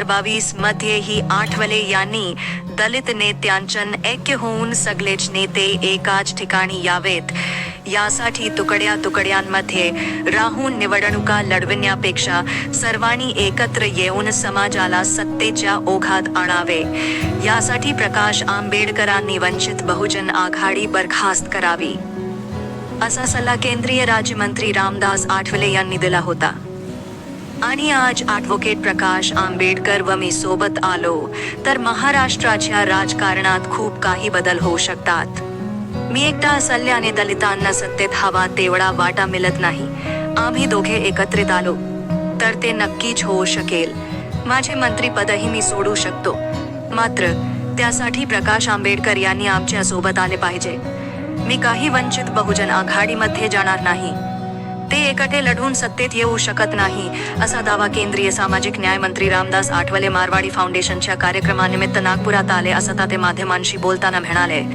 बावीस मध्येही आठवले यांनी दलित नेत्यांच्या ऐक्य होऊन सगळेच नेते एकाच ठिकाणी यावेत. यासाठी तुकड्या तुकड्यांमध्ये राहून निवडणुका लढविण्यापेक्षा सर्वांनी एकत्र येऊन समाजाला सत्तेच्या ओघात आणावे. यासाठी प्रकाश आंबेडकरांनी वंचित बहुजन आघाडी बरखास्त करावी. असा सल्ला केंद्रीय राज्यमंत्री रामदास आठवले यांनी दिला होता. आणि आज ॲडव्होकेट प्रकाश आंबेडकर व मी सोबत आलो तर महाराष्ट्राच्या राजकारणात खूप काही बदल होऊ शकतात. मी एकटा सल्ल्याने दलितांना सत्तेत हवा तेवढा वाटा मिळत नाही. आम्ही दोघे एकत्रित आलो तर ते नक्कीच होऊ शकेल. माझे मंत्रीपदही मी सोडू शकतो. मात्र त्यासाठी प्रकाश आंबेडकर यांनी आमच्यासोबत आले पाहिजे. मी काही वंचित बहुजन आघाडीमध्ये जाणार नाही. ते एकटे लढून सत्तेत येऊ शकत नाही असा दावा केंद्रीय सामाजिक न्याय मंत्री रामदास आठवले मारवाडी फाउंडेशनच्या कार्यक्रमानिमित्त नागपुरात आले असता ते माध्यमांशी बोलताना म्हणाले.